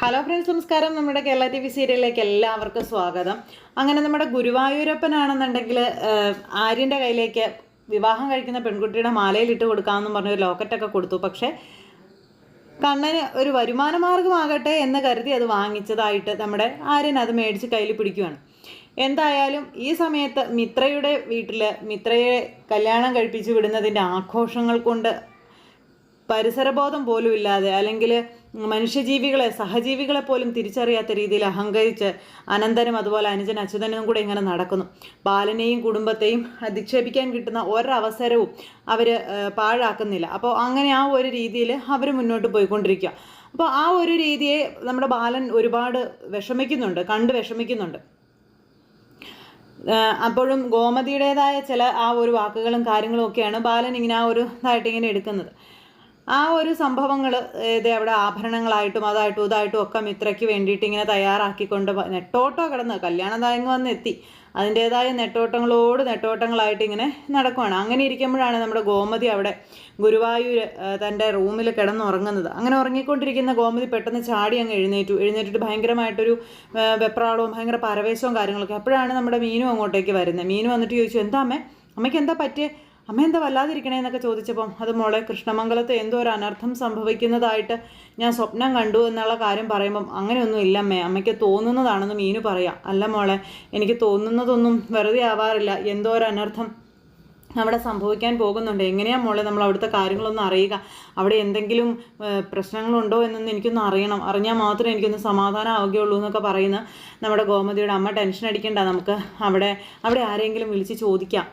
Hello friends നമസ്കാരം. നമ്മുടെ Kerala T V സീരിയലിലേക്ക് എല്ലാവർക്കും സ്വാഗതം. അങ്ങനെ നമ്മുടെ ഗുരുവായൂരപ്പനാണെന്നുണ്ടെങ്കിൽ ആര്യന്റെ കയ്യിലേക്ക് വിവാഹം കഴിക്കുന്ന പെൺകുട്ടിയുടെ മാലയിൽ ഇട്ട് കൊടുക്കാമെന്നും പറഞ്ഞ് ഒരു ലോക്കറ്റൊക്കെ കൊടുത്തു. പക്ഷേ കണ്ണന് ഒരു വരുമാന മാർഗമാകട്ടെ എന്ന് കരുതി അത് വാങ്ങിച്ചതായിട്ട് നമ്മുടെ ആര്യൻ അത് മേടിച്ച് കയ്യിൽ പിടിക്കുകയാണ് എന്തായാലും ഈ സമയത്ത് മിത്രയുടെ വീട്ടിൽ മിത്രയെ കല്യാണം കഴിപ്പിച്ച് വിടുന്നതിന്റെ ആഘോഷങ്ങൾ കൊണ്ട് പരിസരബോധം പോലും ഇല്ലാതെ അല്ലെങ്കിൽ മനുഷ്യജീവികളെ സഹജീവികളെ പോലും തിരിച്ചറിയാത്ത രീതിയിൽ അഹങ്കരിച്ച് അനന്തരം അതുപോലെ അനുജൻ അച്യുതനും കൂടെ ഇങ്ങനെ നടക്കുന്നു. ബാലനെയും കുടുംബത്തെയും അധിക്ഷേപിക്കാൻ കിട്ടുന്ന ഒരവസരവും അവർ പാഴാക്കുന്നില്ല. അപ്പോൾ അങ്ങനെ ആ ഒരു രീതിയിൽ അവർ മുന്നോട്ട് പോയിക്കൊണ്ടിരിക്കുക. അപ്പോൾ ആ ഒരു രീതിയെ നമ്മുടെ ബാലൻ ഒരുപാട് വിഷമിക്കുന്നുണ്ട് കണ്ട് വിഷമിക്കുന്നുണ്ട്. അപ്പോഴും ഗോമതിയുടേതായ ചില ആ ഒരു വാക്കുകളും കാര്യങ്ങളും ഒക്കെയാണ് ബാലൻ ഇങ്ങനെ ആ ഒരു ഇതായിട്ട് ഇങ്ങനെ എടുക്കുന്നത്. ആ ഒരു സംഭവങ്ങൾ ഇത് അവിടെ ആഭരണങ്ങളായിട്ടും അതായിട്ടും ഇതായിട്ടും ഒക്കെ മിത്രയ്ക്ക് വേണ്ടിയിട്ട് ഇങ്ങനെ തയ്യാറാക്കിക്കൊണ്ട് നെട്ടോട്ടോ കിടന്ന് കല്യാണദായങ്ങ് വന്ന് എത്തി അതിന്റേതായ നെട്ടോട്ടങ്ങളോട് നെട്ടോട്ടങ്ങളായിട്ട് ഇങ്ങനെ നടക്കുവാണ്. അങ്ങനെ ഇരിക്കുമ്പോഴാണ് നമ്മുടെ ഗോമതി അവിടെ ഗുരുവായൂർ തന്റെ റൂമിൽ കിടന്നുറങ്ങുന്നത്. അങ്ങനെ ഉറങ്ങിക്കൊണ്ടിരിക്കുന്ന ഗോമതി പെട്ടെന്ന് ചാടി അങ്ങ് എഴുന്നേറ്റു. എഴുന്നേറ്റിട്ട് ഭയങ്കരമായിട്ടൊരു വെപ്രാളവും ഭയങ്കര പരവേശവും കാര്യങ്ങളൊക്കെ. അപ്പോഴാണ് നമ്മുടെ മീനു അങ്ങോട്ടേക്ക് വരുന്നത്. മീനു വന്നിട്ട് ചോദിച്ചു എന്താ അമ്മേ? അമ്മയ്ക്ക് എന്താ പറ്റിയേ? അമ്മ എന്താ വല്ലാതിരിക്കണേ എന്നൊക്കെ ചോദിച്ചപ്പം അത് മോളെ കൃഷ്ണമംഗലത്ത് എന്തോ ഒരു അനർത്ഥം സംഭവിക്കുന്നതായിട്ട് ഞാൻ സ്വപ്നം കണ്ടു എന്നുള്ള കാര്യം പറയുമ്പം അങ്ങനെയൊന്നും ഇല്ല അമ്മേ അമ്മയ്ക്ക് തോന്നുന്നതാണെന്ന് മീനു പറയാം. അല്ല മോളെ എനിക്ക് തോന്നുന്നതൊന്നും വെറുതെ ആവാറില്ല. എന്തോ ഒരു അനർത്ഥം. അവിടെ സംഭവിക്കാൻ പോകുന്നുണ്ട്. എങ്ങനെയാ മോളെ നമ്മൾ അവിടുത്തെ കാര്യങ്ങളൊന്നും അറിയുക? അവിടെ എന്തെങ്കിലും പ്രശ്നങ്ങളുണ്ടോ എന്നൊന്നും എനിക്കൊന്ന് അറിയണം. അറിഞ്ഞാൽ മാത്രമേ എനിക്കൊന്ന് സമാധാനം ആവുകയുള്ളൂ എന്നൊക്കെ പറയുന്ന നമ്മുടെ ഗോമതിയുടെ അമ്മ ടെൻഷൻ അടിക്കണ്ട. നമുക്ക് അവിടെ അവിടെ ആരെങ്കിലും വിളിച്ച് ചോദിക്കാം.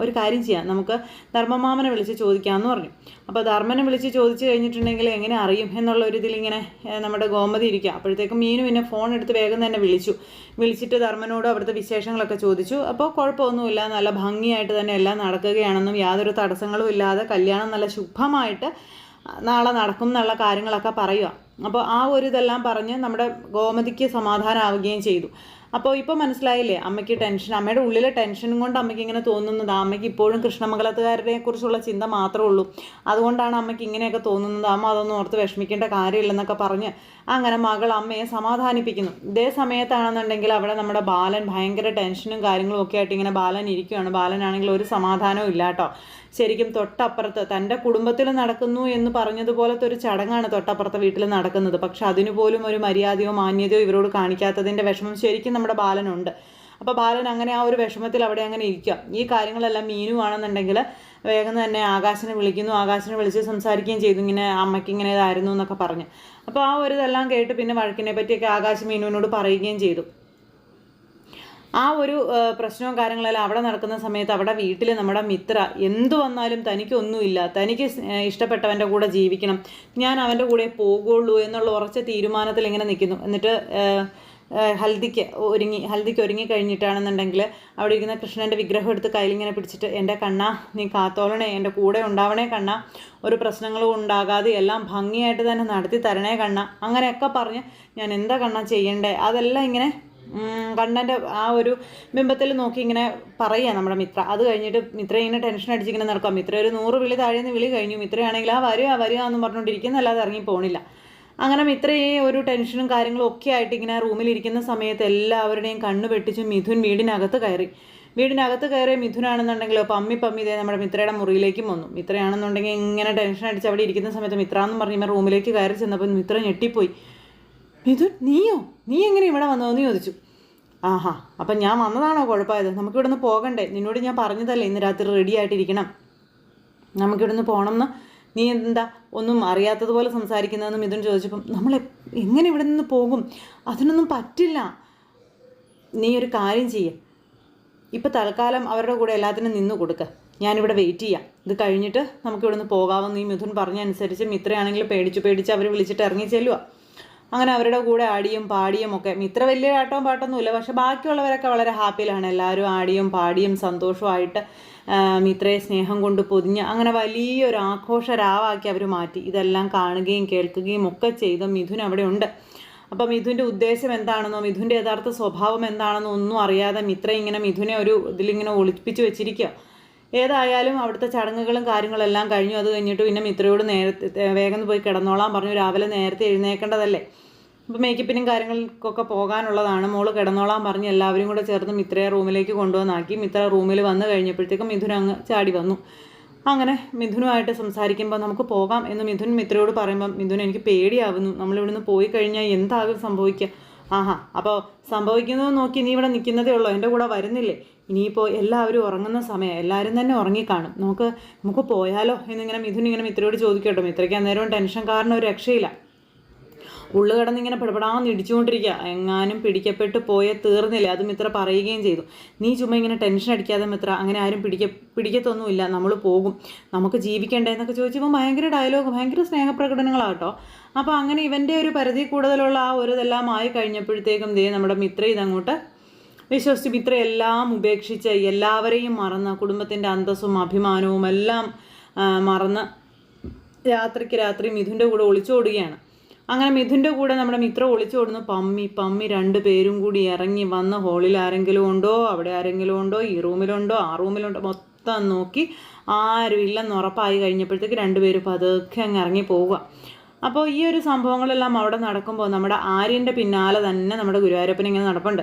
ഒരു കാര്യം ചെയ്യാം. നമുക്ക് ധർമ്മമാമനെ വിളിച്ച് ചോദിക്കാമെന്ന് പറഞ്ഞു. അപ്പോൾ ധർമ്മനെ വിളിച്ച് ചോദിച്ചു കഴിഞ്ഞിട്ടുണ്ടെങ്കിൽ എങ്ങനെ അറിയും എന്നുള്ള ഒരു ഇതിലിങ്ങനെ നമ്മുടെ ഗോമതി ഇരിക്കുക. അപ്പോഴത്തേക്കും മീനു പിന്നെ ഫോൺ എടുത്ത് വേഗം തന്നെ വിളിച്ചു. വിളിച്ചിട്ട് ധർമ്മനോട് അവിടുത്തെ വിശേഷങ്ങളൊക്കെ ചോദിച്ചു. അപ്പോൾ കുഴപ്പമൊന്നുമില്ല. നല്ല ഭംഗിയായിട്ട് തന്നെ എല്ലാം നടക്കുകയാണെന്നും യാതൊരു തടസ്സങ്ങളും ഇല്ലാതെ കല്യാണം നല്ല ശുഭമായിട്ട് നാളെ നടക്കും എന്നുള്ള കാര്യങ്ങളൊക്കെ പറയുക. അപ്പോൾ ആ ഒരു ഇതെല്ലാം പറഞ്ഞ് നമ്മുടെ ഗോമതിക്ക് സമാധാനമാവുകയും ചെയ്തു. അപ്പോൾ ഇപ്പോൾ മനസ്സിലായില്ലേ? അമ്മയ്ക്ക് ടെൻഷൻ അമ്മയുടെ ഉള്ളിലെ ടെൻഷനും കൊണ്ട് അമ്മയ്ക്ക് ഇങ്ങനെ തോന്നുന്നത്. അമ്മയ്ക്ക് ഇപ്പോഴും കൃഷ്ണമംഗലത്തുകാരനെ കുറിച്ചുള്ള ചിന്ത മാത്രമേ ഉള്ളൂ. അതുകൊണ്ടാണ് അമ്മയ്ക്ക് ഇങ്ങനെയൊക്കെ തോന്നുന്നത്. അമ്മ അതൊന്നും ഓർത്ത് വിഷമിക്കേണ്ട കാര്യമില്ലെന്നൊക്കെ പറഞ്ഞ് അങ്ങനെ മകൾ അമ്മയെ സമാധാനിപ്പിക്കുന്നു. ഇതേ സമയത്താണെന്നുണ്ടെങ്കിൽ അവിടെ നമ്മുടെ ബാലൻ ഭയങ്കര ടെൻഷനും കാര്യങ്ങളും ഒക്കെ ആയിട്ട് ഇങ്ങനെ ബാലൻ ഇരിക്കുകയാണ് ബാലനാണെങ്കിൽ ഒരു സമാധാനവും ഇല്ല കേട്ടോ. ശരിക്കും തൊട്ടപ്പുറത്ത് തന്റെ കുടുംബത്തിൽ നടക്കുന്നു എന്ന് പറഞ്ഞതുപോലത്തെ ഒരു ചടങ്ങാണ് തൊട്ടപ്പുറത്തെ വീട്ടിൽ നടക്കുന്നത്. പക്ഷെ അതിനുപോലും ഒരു മര്യാദയോ മാന്യതയോ ഇവരോട് കാണിക്കാത്തതിന്റെ വിഷമം ശരിക്കും നമ്മുടെ ബാലനുണ്ട്. അപ്പോൾ ബാലൻ അങ്ങനെ ആ ഒരു വിഷമത്തിൽ അവിടെ അങ്ങനെ ഇരിക്കാം ഈ കാര്യങ്ങളെല്ലാം മീനു ആണെന്നുണ്ടെങ്കിൽ വേഗം തന്നെ ആകാശനെ വിളിക്കുന്നു. ആകാശനെ വിളിച്ച് സംസാരിക്കുകയും ചെയ്തു. ഇങ്ങനെ അമ്മയ്ക്ക് ഇങ്ങനെ ഇതായിരുന്നു എന്നൊക്കെ പറഞ്ഞു. അപ്പോൾ ആ ഒരു ഇതെല്ലാം കേട്ട് പിന്നെ വഴക്കിനെ പറ്റിയൊക്കെ ആകാശ് മീനുവിനോട് പറയുകയും ചെയ്തു. ആ ഒരു പ്രശ്നവും കാര്യങ്ങളെല്ലാം അവിടെ നടക്കുന്ന സമയത്ത് അവിടെ വീട്ടിൽ നമ്മുടെ മിത്ര എന്തു വന്നാലും തനിക്കൊന്നുമില്ല. തനിക്ക് ഇഷ്ടപ്പെട്ടവന്റെ കൂടെ ജീവിക്കണം. ഞാൻ അവന്റെ കൂടെ പോകുള്ളൂ എന്നുള്ള ഉറച്ച തീരുമാനത്തിൽ ഇങ്ങനെ നിൽക്കുന്നു. എന്നിട്ട് ഹൽദിക്ക് ഒരുങ്ങി ഹൽദിക്ക് ഒരുങ്ങി കഴിഞ്ഞിട്ടാണെന്നുണ്ടെങ്കിൽ അവിടെ ഇരിക്കുന്ന കൃഷ്ണന്റെ വിഗ്രഹം എടുത്ത് കയ്യിലിങ്ങനെ പിടിച്ചിട്ട് എന്റെ കണ്ണ നീ കാത്തോളണേ എന്റെ കൂടെ ഉണ്ടാവണേ കണ്ണ ഒരു പ്രശ്നങ്ങളും ഉണ്ടാകാതെ എല്ലാം ഭംഗിയായിട്ട് തന്നെ നടത്തി തരണേ കണ്ണ അങ്ങനെയൊക്കെ പറഞ്ഞ് ഞാൻ എന്താ കണ്ണ ചെയ്യണ്ടേ? അതെല്ലാം ഇങ്ങനെ കണ്ണന്റെ ആ ഒരു ബിംബത്തിൽ നോക്കി ഇങ്ങനെ പറയുക നമ്മുടെ മിത്ര. അത് കഴിഞ്ഞിട്ട് മിത്ര ഇങ്ങനെ ടെൻഷൻ അടിച്ചിങ്ങനെ നടക്കുക മിത്ര ഒരു നൂറ് വിളി താഴേന്ന് വിളി കഴിഞ്ഞു. മിത്രയാണെങ്കിൽ ആ വരിക വരിക എന്ന് പറഞ്ഞുകൊണ്ടിരിക്കുന്നല്ലാതെ ഇറങ്ങി പോണില്ല. അങ്ങനെ ഇത്രയും ഒരു ടെൻഷനും കാര്യങ്ങളും ഒക്കെ ആയിട്ട് ഇങ്ങനെ റൂമിലിരിക്കുന്ന സമയത്ത് എല്ലാവരുടെയും കണ്ണ് വെട്ടിച്ച് മിഥുൻ വീടിനകത്ത് കയറി. വീടിനകത്ത് കയറിയ മിഥുനാണെന്നുണ്ടെങ്കിൽ പമ്മി പമ്മി ഇതേ നമ്മുടെ മിത്രയുടെ മുറിയിലേക്കും വന്നു. മിത്രയാണെന്നുണ്ടെങ്കിൽ ഇങ്ങനെ ടെൻഷൻ അടിച്ച് അവിടെ ഇരിക്കുന്ന സമയത്ത് മിത്ര എന്ന് പറഞ്ഞ് റൂമിലേക്ക് കയറി ചെന്നപ്പോൾ മിത്ര ഞെട്ടിപ്പോയി. മിഥുൻ നീയോ? നീ എങ്ങനെ ഇവിടെ വന്നതെന്ന് ചോദിച്ചു. ആഹാ അപ്പം ഞാൻ വന്നതാണോ കുഴപ്പമായത്? നമുക്കിവിടെ നിന്ന് പോകണ്ടേ? നിന്നോട് ഞാൻ പറഞ്ഞതല്ലേ ഇന്ന് രാത്രി റെഡി ആയിട്ടിരിക്കണം. നമുക്കിവിടെ നിന്ന് പോകണം എന്ന് നീ എന്താ ഒന്നും അറിയാത്തതുപോലെ സംസാരിക്കുന്നതെന്ന് മിഥുൻ ചോദിച്ചപ്പം നമ്മൾ എങ്ങനെ ഇവിടെ നിന്ന് പോകും? അതിനൊന്നും പറ്റില്ല. നീ ഒരു കാര്യം ചെയ്യേ. ഇപ്പം തൽക്കാലം അവരുടെ കൂടെ എല്ലാത്തിനും നിന്ന് കൊടുക്കുക ഞാനിവിടെ വെയിറ്റ് ചെയ്യാം. ഇത് കഴിഞ്ഞിട്ട് നമുക്ക് ഇവിടുന്ന് പോകാമെന്ന് ഈ മിഥുൻ പറഞ്ഞ അനുസരിച്ച് മിത്രയാണെങ്കിൽ പേടിച്ച് പേടിച്ച് അവർ വിളിച്ചിട്ട് ഇറങ്ങി ചെല്ലുക അങ്ങനെ അവരുടെ കൂടെ ആടിയും പാടിയും ഒക്കെ. ഇത്ര വലിയ ആട്ടവും പാട്ടൊന്നുമില്ല. പക്ഷെ ബാക്കിയുള്ളവരൊക്കെ വളരെ ഹാപ്പിയിലാണ്. എല്ലാവരും ആടിയും പാടിയും സന്തോഷമായിട്ട് മിത്രയെ സ്നേഹം കൊണ്ട് പൊതിഞ്ഞ് അങ്ങനെ വലിയൊരു ആഘോഷ രാവാക്കി അവർ മാറ്റി. ഇതെല്ലാം കാണുകയും കേൾക്കുകയും ഒക്കെ ചെയ്ത മിഥുൻ അവിടെ ഉണ്ട്. അപ്പം മിഥുന്റെ ഉദ്ദേശം എന്താണെന്നോ മിഥുന്റെ യഥാർത്ഥ സ്വഭാവം എന്താണെന്നോ ഒന്നും അറിയാതെ മിത്ര ഇങ്ങനെ മിഥുനെ ഒരു ഇതിലിങ്ങനെ ഒളിപ്പിച്ച് വെച്ചിരിക്കുക. ഏതായാലും അവിടുത്തെ ചടങ്ങുകളും കാര്യങ്ങളെല്ലാം കഴിഞ്ഞു. അത് കഴിഞ്ഞിട്ട് പിന്നെ മിത്രയോട് നേരത്തെ വേഗം പോയി കിടന്നോളാൻ പറഞ്ഞു. രാവിലെ നേരത്തെ എഴുന്നേക്കേണ്ടതല്ലേ? അപ്പോൾ മേക്കപ്പിനും കാര്യങ്ങൾക്കൊക്കെ പോകാനുള്ളതാണ്. മോൾ കിടന്നോളാൻ പറഞ്ഞ് എല്ലാവരും കൂടെ ചേർന്ന് മിത്രയെ റൂമിലേക്ക് കൊണ്ടുവന്നാക്കി. മിത്ര റൂമിൽ വന്നു കഴിഞ്ഞപ്പോഴത്തേക്കും മിഥുൻ അങ്ങ് ചാടി വന്നു. അങ്ങനെ മിഥുനുമായിട്ട് സംസാരിക്കുമ്പോൾ നമുക്ക് പോകാം എന്ന് മിഥുൻ മിത്രയോട് പറയുമ്പോൾ മിഥുൻ എനിക്ക് പേടിയാവുന്നു. നമ്മളിവിടുന്ന് പോയി കഴിഞ്ഞാൽ എന്താകും സംഭവിക്കുക ആഹാ അപ്പോൾ സംഭവിക്കുന്നത് നോക്കി നീ ഇവിടെ നിൽക്കുന്നതേ ഉള്ളൂ എന്റെ കൂടെ വരുന്നില്ലേ? ഇനിയിപ്പോൾ എല്ലാവരും ഉറങ്ങുന്ന സമയം എല്ലാവരും തന്നെ ഉറങ്ങിക്കാണും. നമുക്ക് നമുക്ക് പോയാലോ എന്നിങ്ങനെ മിഥുൻ ഇങ്ങനെ മിത്രയോട് ചോദിക്കട്ടോ. മിത്രയ്ക്ക് അന്നേരവും ടെൻഷൻ കാരണം ഒരു രക്ഷയില്ല. ഉള്ളു കിടന്നിങ്ങനെ പിടപെടാന്ന് ഇടിച്ചുകൊണ്ടിരിക്കുക എങ്ങാനും പിടിക്കപ്പെട്ട് പോയേ തീർന്നില്ല. അത് മിത്ര പറയുകയും ചെയ്തു. നീ ചുമ്മാ ഇങ്ങനെ ടെൻഷൻ അടിക്കാതെ മിത്ര. അങ്ങനെ ആരും പിടിക്ക പിടിക്കത്തൊന്നുമില്ല. നമ്മൾ പോകും. നമുക്ക് ജീവിക്കണ്ടേ എന്നൊക്കെ ചോദിച്ചപ്പോൾ ഭയങ്കര ഡയലോഗ് ഭയങ്കര സ്നേഹപ്രകടനങ്ങളാട്ടോ. അപ്പോൾ അങ്ങനെ ഇവന്റെ ഒരു പരിധി കൂടുതലുള്ള ആ ഒരു ഇതെല്ലാം ആയി കഴിഞ്ഞപ്പോഴത്തേക്കും ദേ നമ്മുടെ മിത്ര ഇതങ്ങോട്ട് വിശ്വസിച്ച് മിത്ര എല്ലാം ഉപേക്ഷിച്ച് എല്ലാവരെയും മറന്ന് കുടുംബത്തിന്റെ അന്തസ്സും അഭിമാനവും എല്ലാം മറന്ന് രാത്രിക്ക് രാത്രി മിഥുന്റെ കൂടെ ഒളിച്ചോടുകയാണ്. അങ്ങനെ മിഥുന്റെ കൂടെ നമ്മുടെ മിത്ര ഒളിച്ചോടുന്നു പമ്മി പമ്മി രണ്ട് പേരും കൂടി ഇറങ്ങി വന്ന് ഹോളിൽ ആരെങ്കിലും ഉണ്ടോ? അവിടെ ആരെങ്കിലും ഉണ്ടോ? ഈ റൂമിലുണ്ടോ ആ റൂമിലുണ്ടോ മൊത്തം നോക്കി ആരും ഇല്ലെന്ന് ഉറപ്പായി കഴിഞ്ഞപ്പോഴത്തേക്ക് രണ്ടുപേരും പതുക്കെ അങ്ങ് ഇറങ്ങി പോവുക. അപ്പോൾ ഈ ഒരു സംഭവങ്ങളെല്ലാം അവിടെ നടക്കുമ്പോൾ നമ്മുടെ ആര്യന്റെ പിന്നാലെ തന്നെ നമ്മുടെ ഗുരുവായൂരപ്പൻ ഇങ്ങനെ നടപ്പുണ്ട്.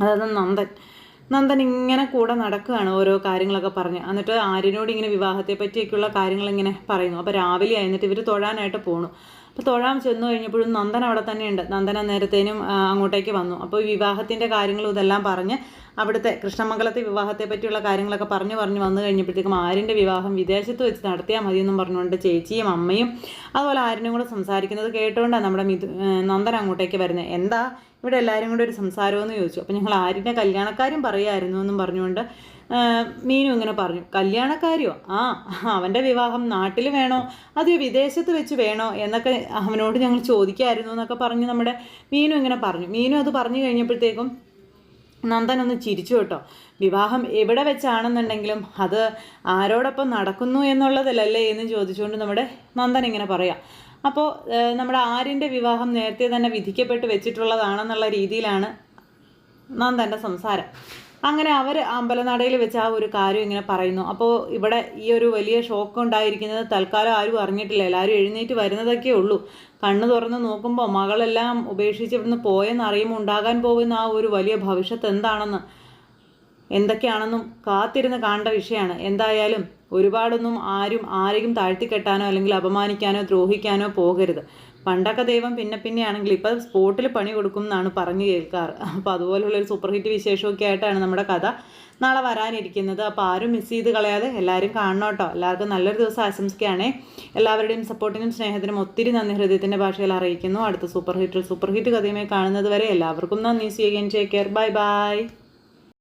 അതായത് നന്ദൻ. നന്ദൻ ഇങ്ങനെ കൂടെ നടക്കുകയാണ് ഓരോ കാര്യങ്ങളൊക്കെ പറഞ്ഞ്. എന്നിട്ട് ആര്യനോട് ഇങ്ങനെ വിവാഹത്തെ പറ്റിയൊക്കെയുള്ള കാര്യങ്ങൾ ഇങ്ങനെ പറയുന്നു. അപ്പോൾ രാവിലെ ആയിരുന്നിട്ട് ഇവർ തൊഴാനായിട്ട് പോണു. അപ്പോൾ തൊഴാൻ ചെന്നു കഴിഞ്ഞപ്പോഴും നന്ദന അവിടെ തന്നെയുണ്ട്. നന്ദന നേരത്തേനും അങ്ങോട്ടേക്ക് വന്നു. അപ്പോൾ വിവാഹത്തിന്റെ കാര്യങ്ങളും ഇതെല്ലാം പറഞ്ഞ് അവിടുത്തെ കൃഷ്ണമംഗലത്തെ വിവാഹത്തെ പറ്റിയുള്ള കാര്യങ്ങളൊക്കെ പറഞ്ഞു പറഞ്ഞു വന്നു കഴിഞ്ഞപ്പോഴത്തേക്കും ആര്യന്റെ വിവാഹം വിദേശത്ത് വെച്ച് നടത്തിയാൽ മതിയെന്നും പറഞ്ഞുകൊണ്ട് ചേച്ചിയും അമ്മയും അതുപോലെ ആരിനും കൂടെ സംസാരിക്കുന്നത് കേട്ടുകൊണ്ടാണ് നമ്മുടെ മിഥു നന്ദന അങ്ങോട്ടേക്ക് വരുന്നത് എന്താ ഇവിടെ എല്ലാവരും കൂടെ ഒരു സംസാരമെന്ന് ചോദിച്ചു. അപ്പോൾ ഞങ്ങൾ ആര്യന്റെ കല്യാണക്കാരും പറയായിരുന്നു എന്നും പറഞ്ഞുകൊണ്ട് മീനു ഇങ്ങനെ പറഞ്ഞു. കല്യാണക്കാരിയോ? ആ അവന്റെ വിവാഹം നാട്ടിൽ വേണോ? അതോ വിദേശത്ത് വെച്ച് വേണോ? എന്നൊക്കെ അവനോട് ഞങ്ങൾ ചോദിക്കായിരുന്നു എന്നൊക്കെ പറഞ്ഞ് നമ്മുടെ മീനു ഇങ്ങനെ പറഞ്ഞു. മീനു അത് പറഞ്ഞു കഴിഞ്ഞപ്പോഴത്തേക്കും നന്ദൻ ഒന്ന് ചിരിച്ചു കേട്ടോ. വിവാഹം എവിടെ വെച്ചാണെന്നുണ്ടെങ്കിലും അത് ആരോടൊപ്പം നടക്കുന്നു എന്നുള്ളതല്ലേ? എന്ന് ചോദിച്ചുകൊണ്ട് നമ്മുടെ നന്ദൻ ഇങ്ങനെ പറയാം. അപ്പോൾ നമ്മുടെ ആര്യന്റെ വിവാഹം നേരത്തെ തന്നെ വിധിക്കപ്പെട്ട് വെച്ചിട്ടുള്ളതാണെന്നുള്ള രീതിയിലാണ് നന്ദന്റെ സംസാരം. അങ്ങനെ അവർ അമ്പലനടയിൽ വെച്ച് ആ ഒരു കാര്യം ഇങ്ങനെ പറയുന്നു. അപ്പോൾ ഇവിടെ ഈ ഒരു വലിയ ഷോക്ക് ഉണ്ടായിരിക്കുന്നത് തൽക്കാലം ആരും അറിഞ്ഞിട്ടില്ല. എല്ലാവരും എഴുന്നേറ്റ് വരുന്നതൊക്കെ ഉള്ളൂ. കണ്ണു തുറന്ന് നോക്കുമ്പോൾ മകളെല്ലാം ഉപേക്ഷിച്ച് ഇവിടുന്ന് പോയെന്ന് അറിയുമ്പോൾ ഉണ്ടാകാൻ പോകുന്ന ആ ഒരു വലിയ ഭവിഷ്യത്ത് എന്താണെന്ന് എന്തൊക്കെയാണെന്നും കാത്തിരുന്ന് കാണേണ്ട വിഷയമാണ്. എന്തായാലും ഒരുപാടൊന്നും ആരും ആരെയും താഴ്ത്തിക്കെട്ടാനോ അല്ലെങ്കിൽ അപമാനിക്കാനോ ദ്രോഹിക്കാനോ പോകരുത്. പണ്ടൊക്കെ ദൈവം പിന്നെ പിന്നെയാണെങ്കിൽ ഇപ്പം സ്പോട്ടിൽ പണി കൊടുക്കും എന്നാണ് പറഞ്ഞു കേൾക്കാറ്. അപ്പോൾ അതുപോലുള്ളൊരു സൂപ്പർ ഹിറ്റ് വിശേഷമൊക്കെ ആയിട്ടാണ് നമ്മുടെ കഥ നാളെ വരാനിരിക്കുന്നത്. അപ്പോൾ ആരും മിസ് ചെയ്ത് കളയാതെ എല്ലാവരും കാണണം കേട്ടോ. എല്ലാവർക്കും നല്ലൊരു ദിവസം ആശംസിക്കുകയാണേ. എല്ലാവരുടെയും സപ്പോർട്ടിനും സ്നേഹത്തിനും ഒത്തിരി നന്ദി. ഹൃദയത്തിന്റെ ഭാഷയിൽ അറിയിക്കുന്നു. അടുത്ത സൂപ്പർ ഹിറ്റിൽ സൂപ്പർ ഹിറ്റ് കഥയുമായി കാണുന്നത് വരെ എല്ലാവർക്കും നന്ദി. സ്വീകരിക്കാൻ കെയർ ബൈ ബൈ